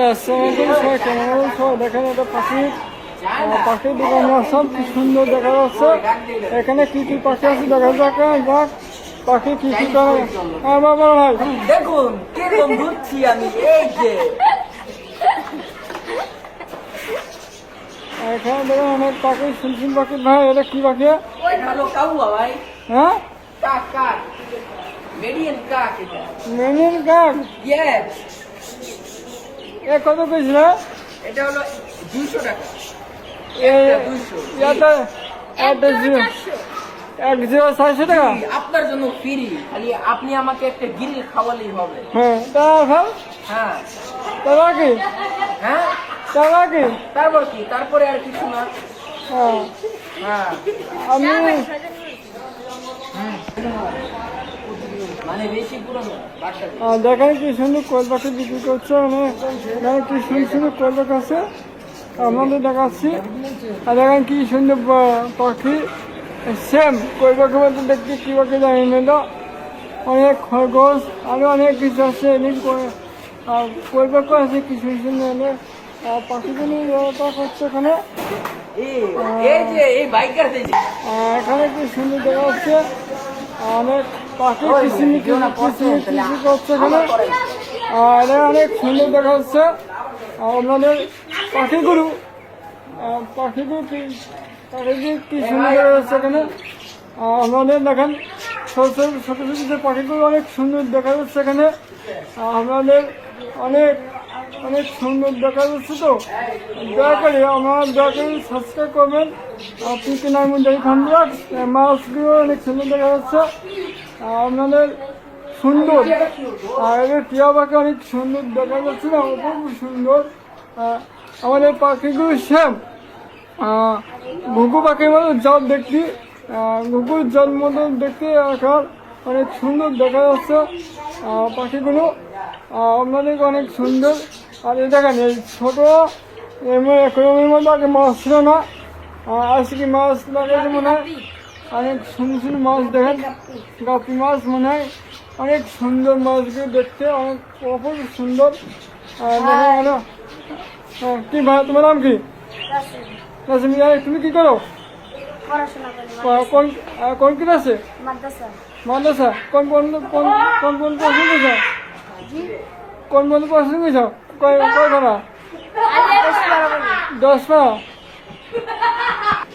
Hello আসসালামু আলাইকুম সবাই কেমন আছেন সবাই দেখেন এটা পাখি পাখির দোকান আসলাম কি সুন্দর দেখা যাচ্ছে। এখানে কি কি পাখি আছে দেখা যাক হ্যাঁ, যাক পাখি কি কি করে। হ্যাঁ বাবা ভাই। দেখুন কীরকম ঘুরছি আমি এই যে। এখানে দেখেন অনেক পাখি শুনছেন পাখি। ভাই এটা কি পাখি? এটা কাউয়া ভাই। হ্যাঁ? কাক কাক। মেডিয়ান কাক এটা। ইয়েস এ কত পেয়েছিল এটা হলো দুশো টাকা। ইয়াতে একটা জিরো এক জিরো চারশো টাকা? আপনার জন্য ফ্রি। খালি আপনি আমাকে একটা গিল খাওয়ালেই হবে। হ্যাঁ তারপর হ্যাঁ। তারপর কি হ্যাঁ? তারপর কি তারপর কি? তারপরে আর কিছু না। হ্যাঁ। হ্যাঁ। আমি মানে আহ, দেখেন কি সুন্দর কোয়েল পাখি বিক্রি করছে মানে কি সুন্দর সুন্দর কোয়েল পাখি আছে আমাদের দেখাচ্ছি। আর দেখেন কি সুন্দর পাখি সেম কোয়েল পাখি বলতে দেখতে কি পাখি জানি না অনেক খরগোশ আরও অনেক কিছু আছে এদিন আর কোয়েল পাখি আছে কিছু সুন্দর এনে পাখিগুলি ব্যবহার করছে এখানে। এখানে কি সুন্দর দেখা যাচ্ছে। অনেক পাখি কিচিমি কিচি করছে এখানে আর অনেক সুন্দর দেখা যাচ্ছে আপনাদের পাখিগুলো পাখিগুলো কি পাখিগুলো কি সুন্দর দেখা যাচ্ছে এখানে আপনাদের দেখেন ছোট ছোট ছোট ছোট যে পাখিগুলো অনেক সুন্দর দেখা যাচ্ছে এখানে আপনাদের অনেক অনেক সুন্দর দেখা যাচ্ছে তো। দয়া করে আমার দয়া করে সাবস্ক্রাইব করবেন। আর পিকে নাম খান মাছগুলো অনেক সুন্দর দেখা যাচ্ছে আপনাদের সুন্দর। আর টিয়া পাখি অনেক সুন্দর দেখা যাচ্ছে না খুব সুন্দর। আমাদের পাখিগুলো সেম ঘুঘু পাখির মতো জল দেখছি ঘুঘুর জল মতো দেখতে এখন অনেক সুন্দর দেখা যাচ্ছে পাখিগুলো আপনাদের অনেক সুন্দর। আর এই দেখেন এই ছোটো এরকমের মধ্যে আগে মাছ ছিল না। আজকে মাছ লাগাইছে মনে হয়? অনেক সুন্দর সুন্দর মাছ দেখেন। গাপি মাছ মনে হয়। অনেক সুন্দর মাছগুলো দেখতে অনেক অপর সুন্দর। আহ, দেখেন হলো হ্যাঁ, কি ভাই তোমার নাম কি? নাসিম তুমি কি করো? কোন কোন ক্লাসে? মাদ্রাসা। কোন কোন কোন কোন কোন পড়াশোনা কোন কোন করছ? কয় কয় ঘণ্টা দশ পা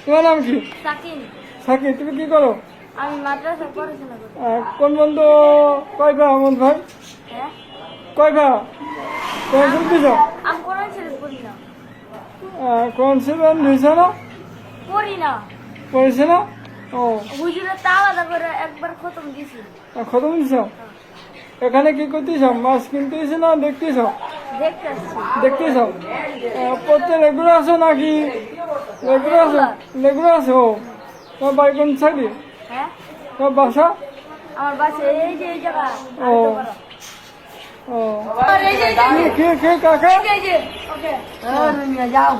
তোমার নাম কি? তুমি কি করো? আমি মাদ্রাসা পড়াশোনা করি। কোন বন্ধু কয় ভা আমার ভাই? হ্যাঁ? কয় ভা কোন দিছ আমি কোরআন শরীফ পড়ি না। কোন সেভেন দিছ না পড়ি না। পড়েছে না? ও। হুজুরে তা করে একবার খতম দিছি খতম দিছ এখানে কি করতেছ মাছ কিনতেছ না দেখতেছ দেখতে দেখতেছ প্রত্যেক রেগুলো আছো নাকি? রেগুলো আছো? রেগুলো আছো তোমার বাড়ি কোন সাইডে? হ্যাঁ? তোমার বাসা? আমার বাসে এই যে এই জায়গা ও। ও। কি কি কি কাকা? এই যে যাও।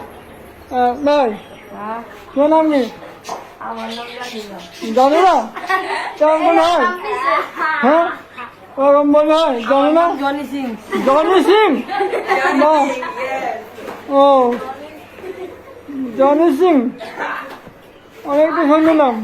ভাই। তোমার নাম কি? জানি না জানো না কেমন হয়। হ্যাঁ? ওরকম হয় জানো না? জনি সিং। জনি সিং? ও। জনি সিং? অনেকটা সুন্দর নাম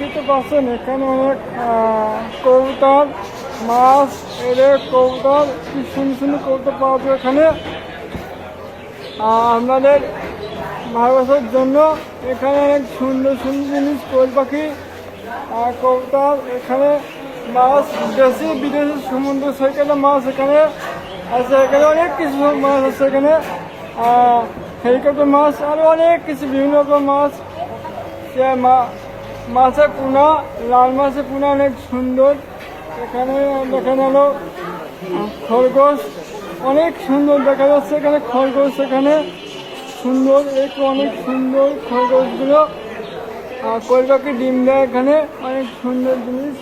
দেখতে পাচ্ছেন, এখানে অনেক কবুতর, মাছ এদের কবুতর, কি সুন্দর সুন্দর কবুতর পাওয়া যায় এখানে। আপনাদের ভালোবাসার জন্য এখানে অনেক সুন্দর সুন্দর জিনিস কোল পাখি কবুতর, এখানে মাছ, দেশি, বিদেশি, সমুদ্র সৈকতে মাছ এখানে আছে, এখানে অনেক কিছু মাছ আছে এখানে। হেলিকপ্টার মাছ আরও অনেক কিছু, বিভিন্ন রকম মাছ সে মা- মাছের পোনা, লাল মাছের পোনা অনেক সুন্দর। এখানে দেখেন হলো খরগোশ অনেক সুন্দর দেখা যাচ্ছে এখানে, খরগোশ এখানে সুন্দর একটু অনেক সুন্দর খরগোশগুলো। কলকাকে ডিম দেয় এখানে, অনেক সুন্দর জিনিস।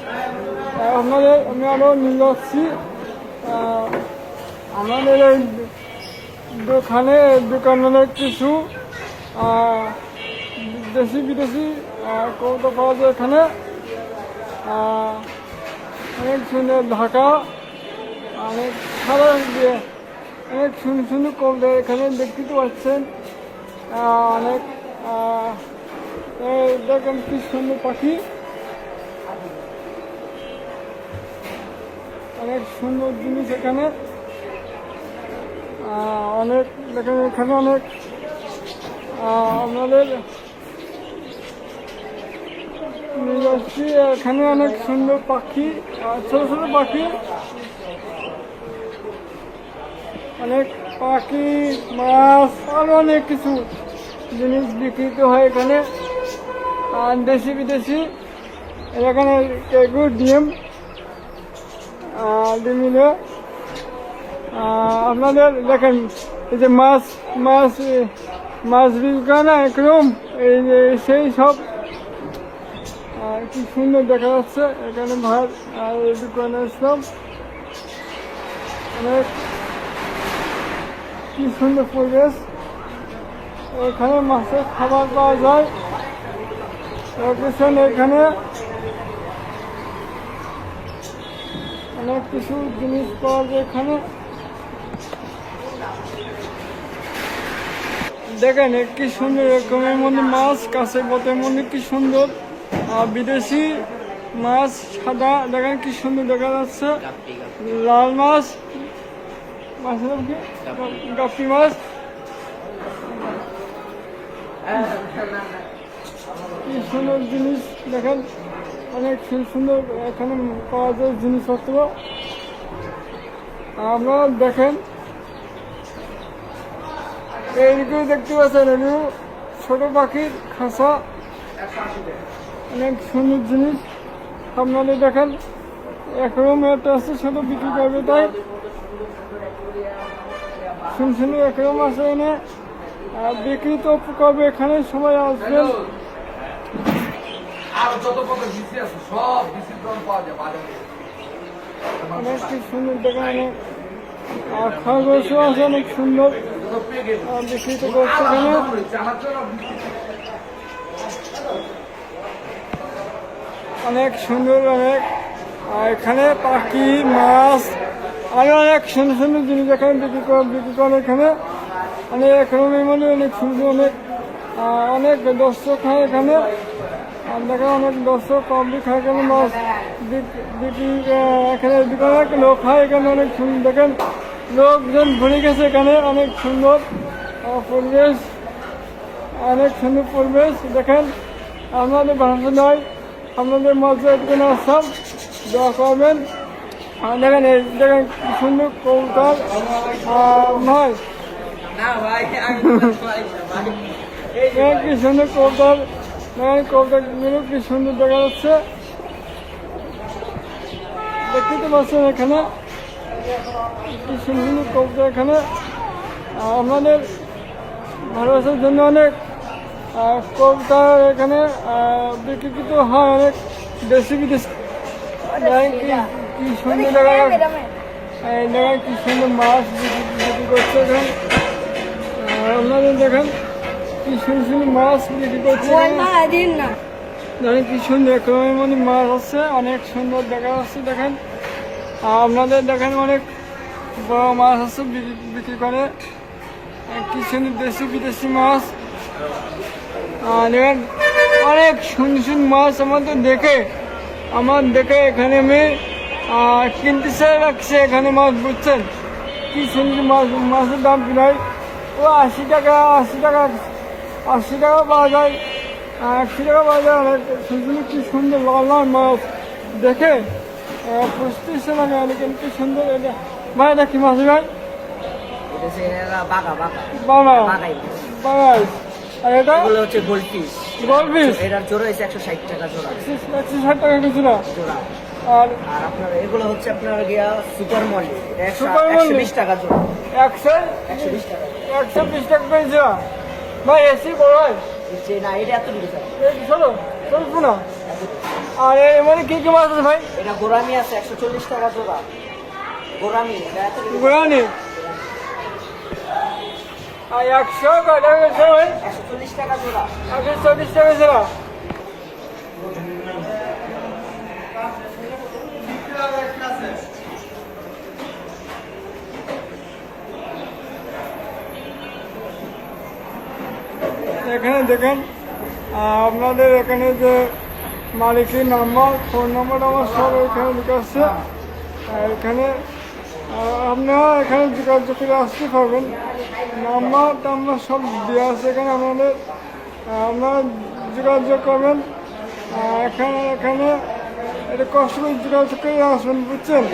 আপনাদের, আমি আরও নিয়ে যাচ্ছি। আমাদের এই দোকানে দোকানের কিছু দেশি বিদেশি কৌটো পাওয়া যায় এখানে। অনেক সুন্দর ঢাকা। অনেক সারা দিয়ে অনেক সুন্দর সুন্দর কৌটো এখানে দেখতে পাচ্ছেন। অনেক দেখেন কি সুন্দর পাখি। অনেক সুন্দর জিনিস এখানে। অনেক দেখেন এখানে অনেক আহ, আমাদের নিয়ে এখানে অনেক সুন্দর পাখি ছোট ছোট পাখি। অনেক পাখি, মাছ আরও অনেক কিছু জিনিস বিক্রিত হয় এখানে। আর দেশি বিদেশি, এখানে এগুলো ডিম ডিমিলে আপনাদের দেখেন, এই যে মাছ মাছ মাছ বিকা না একরম এই সেই সব কি সুন্দর দেখা যাচ্ছে। এখানে ভাত আর দোকানে আসলাম। অনেক কি সুন্দর পরিবেশ। এখানে মাছের খাবার পাওয়া যায়। লোকেশন এখানে অনেক কিছু জিনিস পাওয়া যায় এখানে। দেখেন কি সুন্দর এরকমের মধ্যে মাছ কাছে পথের মধ্যে কি সুন্দর। আর বিদেশি মাছ, সাদা, দেখেন কি সুন্দর দেখা যাচ্ছে। লাল মাছ মাছের কি? মাছ। কি সুন্দর জিনিস, দেখেন, অনেক সুন্দর এখানে পাওয়া যায় জিনিসপত্র। আপনারা দেখেন এইদিকে দেখতে পাচ্ছেন এগুলো ছোট পাখির খাঁচা। অনেক সুন্দর জিনিস। আপনাদের দেখেন একরকম একটা আছে ছোট বিক্রি করবে তাই। শুনশুনি একরকম আছে এনে। আর বিক্রি তো করবে এখানে সবাই আসবেন অনেক সুন্দর দেখেন অনেক আর খরগোশও আছে অনেক সুন্দর। তো আর বিক্রিত করছে এখানে আমার জন্য বিসি অনেক সুন্দর, অনেক। এখানে পাখি, মাছ আরও অনেক সুন্দর সুন্দর জিনিস এখানে বিক্রি করে বিক্রি করে এখানে। অনেক এখানের মধ্যে অনেক সুন্দর, অনেক অনেক দর্শক হয় এখানে। আর দেখেন অনেক দর্শক পাবলিক হয় এখানে, মাছ বিক্রি এখানে অনেক লোক হয় এখানে, অনেক সুন্দর। দেখেন, লোকজন ভরে গেছে এখানে, অনেক সুন্দর পরিবেশ, অনেক সুন্দর পরিবেশ। দেখেন আপনাদের ভাষা নয় আপনাদের এখানে আসলাম দোয়া করবেন। দেখেন দেখেন কি সুন্দর কৌতাল নয় কি সুন্দর কৌতাল দেখেন কৌতালগুলো কি সুন্দর দেখা যাচ্ছে। দেখতে তো পাচ্ছেন এখানে। কি সুন্দর কৌতাল এখানে। আপনাদের ভালোবাসার জন্য অনেক আহ, কবিতা এখানে আহ, বিক্রিত হয় অনেক। দেশি বিদেশি কি সুন্দর এই দেখেন কি সুন্দর মাছ বিক্রি বিক্রি করছে এখানে আপনাদের দেখেন কি সুন্দর সুন্দর মাছ বিক্রি করছে দেখেন। কি সুন্দর একরকমের মাছ আছে অনেক সুন্দর দেখা যাচ্ছে দেখেন। আর আপনাদের দেখেন অনেক বড় মাছ আছে বিক্রি করে। আর কি সুন্দর দেশি বিদেশি মাছ। আর অনেক সুন্দর সুন্দর মাছ আমাদের দেখে আমার দেখে এখানে আমি আহ, কিনতে চাই রাখছে এখানে মাছ বুঝছেন? কি সুন্দর মাছ মাছের দাম প্রায় ও আশি টাকা আশি টাকা আশি টাকা পাওয়া যায় একশো টাকা পাওয়া যায় অনেক সুন্দর কি সুন্দর লাল লাল মাছ দেখে পুষতেছে না আমি কিন্তু কি সুন্দর এটা। ভাই এটা কি মাছ ভাই বাবা বাঘাই বাবাই আর এটা? এগুলো হচ্ছে গোল্ড পিস গোল পিস এটার জোড়া হচ্ছে একশো ষাট টাকা জোড়া। একশো ষাট টাকা না? জোড়া। আর আর আপনার এগুলো হচ্ছে আপনার গিয়া সুপার মলি একশো Molly? বিশ টাকা জোড়া। একশো? একশো বিশ টাকা। একশো বিশ টাকা পেয়েছে ভাই এসি বড় না এটা এত দিকে চলো চলবো না আর এর মধ্যে কি কি মাছ আছে ভাই? এটা গোরামি আছে একশো চল্লিশ টাকা জোড়া। গোরামি এটা এত দিকে গোয়ানি আর একশো কয় টাকা গেছে ভাই একশো চল্লিশ টাকা জোড়া। একশো চল্লিশ টাকা না এখানে দেখেন, আপনাদের এখানে যে মালিকের নাম্বার, ফোন নাম্বার আমার সব এখানে লেখা আর এখানে আপনারা এখানে যোগাযোগ করে আসতে পারবেন। নাম্বার টাম্বার সব দেওয়া আছে এখানে আপনাদের আপনারা যোগাযোগ করবেন এখানে এখানে, এটা কষ্ট করে যোগাযোগ করে আসবেন, বুঝছেন?